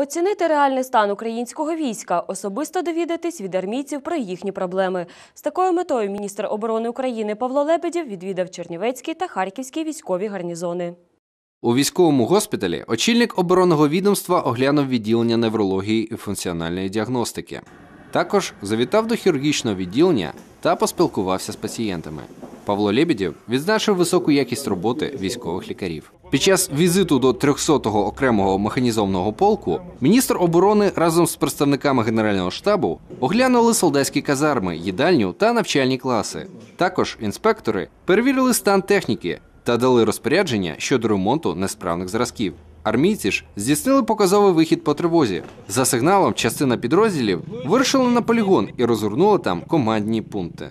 Оцінити реальний стан українського війська, особисто довідатись від армійців про їхні проблеми. З такою метою міністр оборони України Павло Лебедєв відвідав Чернівецький та Харківський військові гарнізони. У військовому госпіталі очільник оборонного відомства оглянув відділення неврології і функціональної діагностики. Також завітав до хірургічного відділення та поспілкувався з пацієнтами. Павло Лебедєв відзначив високу якість роботи військових лікарів. Під час візиту до 300-го окремого механізованого полку міністр оборони разом з представниками Генерального штабу оглянули солдатські казарми, їдальню та навчальні класи. Також інспектори перевірили стан техніки та дали розпорядження щодо ремонту несправних зразків. Армійці ж здійснили показовий вихід по тривозі. За сигналом, частина підрозділів вирушила на полігон і розгорнула там командні пункти.